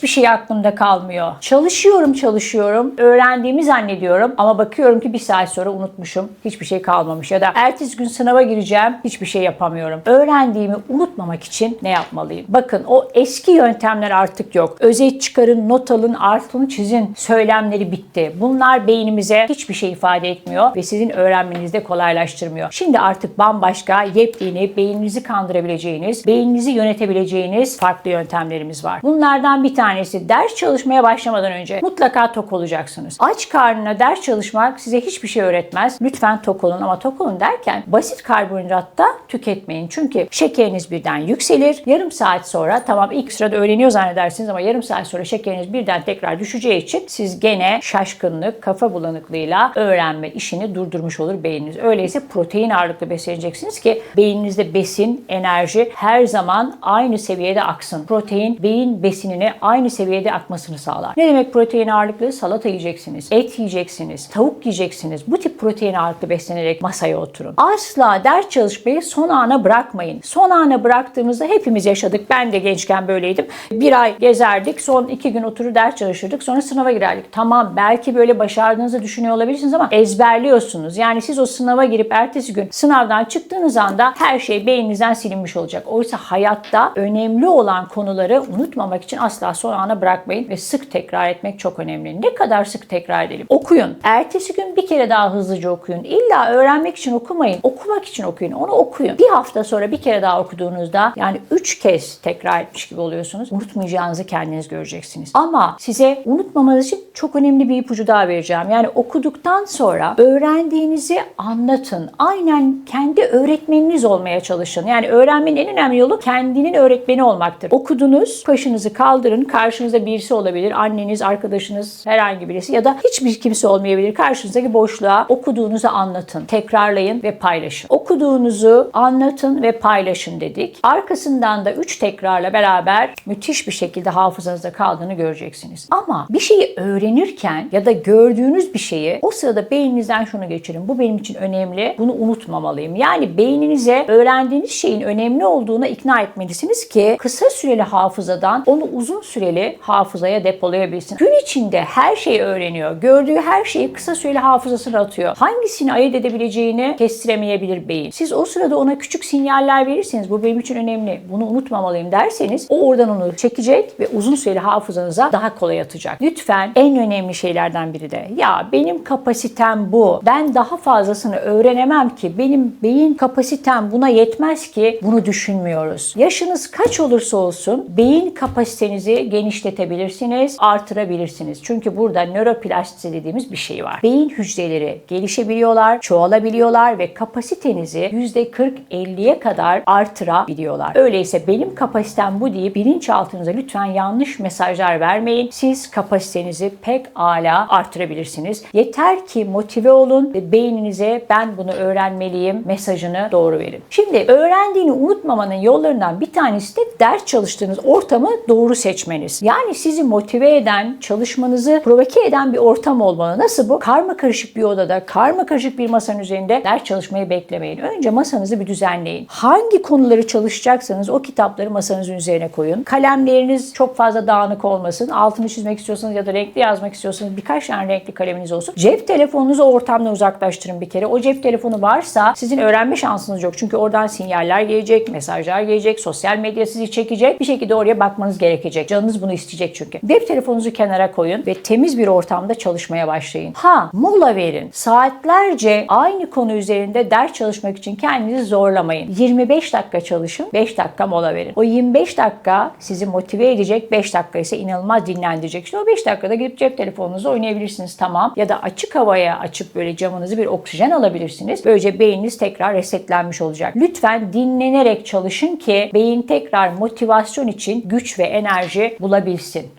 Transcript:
Hiçbir şey aklımda kalmıyor. Çalışıyorum çalışıyorum. Öğrendiğimi zannediyorum ama bakıyorum ki bir saat sonra unutmuşum. Hiçbir şey kalmamış. Ya da ertesi gün sınava gireceğim. Hiçbir şey yapamıyorum. Öğrendiğimi unutmamak için ne yapmalıyım? Bakın o eski yöntemler artık yok. Özet çıkarın, not alın, altını çizin söylemleri bitti. Bunlar beynimize hiçbir şey ifade etmiyor ve sizin öğrenmenizi de kolaylaştırmıyor. Şimdi artık bambaşka, yepyeni, beyninizi kandırabileceğiniz, beyninizi yönetebileceğiniz farklı yöntemlerimiz var. Bunlardan bir tanesi ders çalışmaya başlamadan önce mutlaka tok olacaksınız. Aç karnına ders çalışmak size hiçbir şey öğretmez. Lütfen tok olun ama tok olun derken basit karbonhidratta tüketmeyin. Çünkü şekeriniz birden yükselir. Yarım saat sonra tamam ilk sırada öğreniyor zannedersiniz ama yarım saat sonra şekeriniz birden tekrar düşeceği için siz gene şaşkınlık, kafa bulanıklığıyla öğrenme işini durdurmuş olur beyniniz. Öyleyse protein ağırlıklı besleneceksiniz ki beyninizde besin, enerji her zaman aynı seviyede aksın. Protein beyin besinine aynı seviyede akmasını sağlar. Ne demek protein ağırlıklı? Salata yiyeceksiniz, et yiyeceksiniz, tavuk yiyeceksiniz. Bu tip protein ağırlıklı beslenerek masaya oturun. Asla ders çalışmayı son ana bırakmayın. Son ana bıraktığımızda hepimiz yaşadık. Ben de gençken böyleydim. Bir ay gezerdik, son iki gün oturur ders çalışırdık, sonra sınava girerdik. Tamam belki böyle başardığınızı düşünüyor olabilirsiniz ama ezberliyorsunuz. Yani siz o sınava girip ertesi gün sınavdan çıktığınız anda her şey beyninizden silinmiş olacak. Oysa hayatta önemli olan konuları unutmamak için asla son ana bırakmayın ve sık tekrar etmek çok önemli. Ne kadar sık tekrar edelim? Okuyun. Ertesi gün bir kere daha hızlıca okuyun. İlla öğrenmek için okumayın. Okumak için okuyun. Onu okuyun. Bir hafta sonra bir kere daha okuduğunuzda yani üç kez tekrar etmiş gibi oluyorsunuz. Unutmayacağınızı kendiniz göreceksiniz. Ama size unutmamanız için çok önemli bir ipucu daha vereceğim. Yani okuduktan sonra öğrendiğinizi anlatın. Aynen kendi öğretmeniniz olmaya çalışın. Yani öğrenmenin en önemli yolu kendinin öğretmeni olmaktır. Okudunuz, başınızı kaldırın. Karşınızda birisi olabilir. Anneniz, arkadaşınız, herhangi birisi ya da hiçbir kimse olmayabilir. Karşınızdaki boşluğa okuduğunuzu anlatın. Tekrarlayın ve paylaşın. Okuduğunuzu anlatın ve paylaşın dedik. Arkasından da 3 tekrarla beraber müthiş bir şekilde hafızanızda kaldığını göreceksiniz. Ama bir şeyi öğrenirken ya da gördüğünüz bir şeyi o sırada beyninizden şunu geçirin. Bu benim için önemli. Bunu unutmamalıyım. Yani beyninize öğrendiğiniz şeyin önemli olduğuna ikna etmelisiniz ki kısa süreli hafızadan onu uzun süreli hafızaya depolayabilsin. Gün içinde her şeyi öğreniyor. Gördüğü her şeyi kısa süreli hafızasına atıyor. Hangisini ayırt edebileceğini kestiremeyebilir beyin. Siz o sırada ona küçük sinyaller verirseniz bu benim için önemli. Bunu unutmamalıyım derseniz o oradan onu çekecek ve uzun süreli hafızanıza daha kolay atacak. Lütfen en önemli şeylerden biri de ya benim kapasitem bu. Ben daha fazlasını öğrenemem ki. Benim beyin kapasitem buna yetmez ki. Bunu düşünmüyoruz. Yaşınız kaç olursa olsun beyin kapasitenizi genişletebilirsiniz, artırabilirsiniz. Çünkü burada nöroplastisite dediğimiz bir şey var. Beyin hücreleri gelişebiliyorlar, çoğalabiliyorlar ve kapasitenizi %40-50'ye kadar artırabiliyorlar. Öyleyse benim kapasitem bu deyip bilinçaltınıza lütfen yanlış mesajlar vermeyin. Siz kapasitenizi pek ala artırabilirsiniz. Yeter ki motive olun ve beyninize ben bunu öğrenmeliyim mesajını doğru verin. Şimdi öğrendiğini unutmamanın yollarından bir tanesi de ders çalıştığınız ortamı doğru seçmeniz. Yani sizi motive eden, çalışmanızı provoke eden bir ortam olmalı. Nasıl bu? Karma karışık bir odada, karma karışık bir masanın üzerinde ders çalışmayı beklemeyin. Önce masanızı bir düzenleyin. Hangi konuları çalışacaksanız o kitapları masanızın üzerine koyun. Kalemleriniz çok fazla dağınık olmasın. Altını çizmek istiyorsanız ya da renkli yazmak istiyorsanız birkaç tane renkli kaleminiz olsun. Cep telefonunuzu ortamdan uzaklaştırın bir kere. O cep telefonu varsa sizin öğrenme şansınız yok. Çünkü oradan sinyaller gelecek, mesajlar gelecek, sosyal medya sizi çekecek. Bir şekilde oraya bakmanız gerekecek. Canınız bunu isteyecek çünkü. Cep telefonunuzu kenara koyun ve temiz bir ortamda çalışmaya başlayın. Ha, mola verin. Saatlerce aynı konu üzerinde ders çalışmak için kendinizi zorlamayın. 25 dakika çalışın, 5 dakika mola verin. O 25 dakika sizi motive edecek, 5 dakika ise inanılmaz dinlendirecek. İşte o 5 dakikada gidip cep telefonunuzu oynayabilirsiniz tamam. Ya da açık havaya açıp böyle camınızı bir oksijen alabilirsiniz. Böylece beyniniz tekrar resetlenmiş olacak. Lütfen dinlenerek çalışın ki beyin tekrar motivasyon için güç ve enerji bulabilsin.